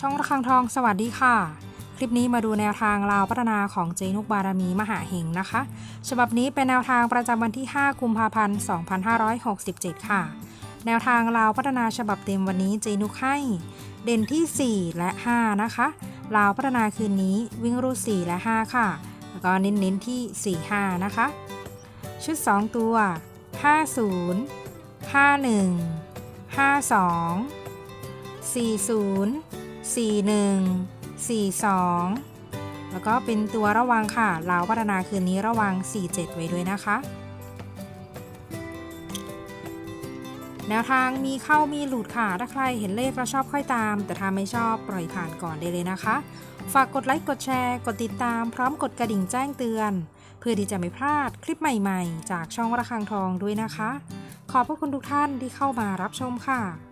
ช่องระฆังทองสวัสดีค่ะ คลิปนี้มาดูแนวทางลาวพัฒนาของเจนุกบารมีมหาเฮงนะคะ ฉบับนี้เป็นแนวทางประจำวันที่ 5 กุมภาพันธ์ 2567 ค่ะ แนวทางลาวพัฒนาฉบับเต็มวันนี้เจนุกให้เด่นที่ 4 และ 5 นะคะลาวพัฒนาคืนนี้วิ่งรูด4และ 5 ค่ะ แล้วก็เน้นๆที่ 4 5 นะคะ ชุด 2 ตัว 50 51 52 40 41 42 แล้วก็เป็นตัวระวังค่ะลาวพัฒนาคืนนี้ระวัง 47 ไว้ด้วยนะคะ แนวทางมีเข้ามีหลุดค่ะ ถ้าใครเห็นเลขแล้วชอบค่อยตาม แต่ถ้าไม่ชอบปล่อยผ่านก่อนได้เลยนะคะ ฝากกดไลค์กดแชร์ กดติดตาม พร้อมกดกระดิ่งแจ้งเตือน เพื่อที่จะไม่พลาดคลิปใหม่ ๆ จากช่องระฆังทองด้วยนะคะ ขอบพระคุณทุกท่านที่เข้ามารับชมค่ะ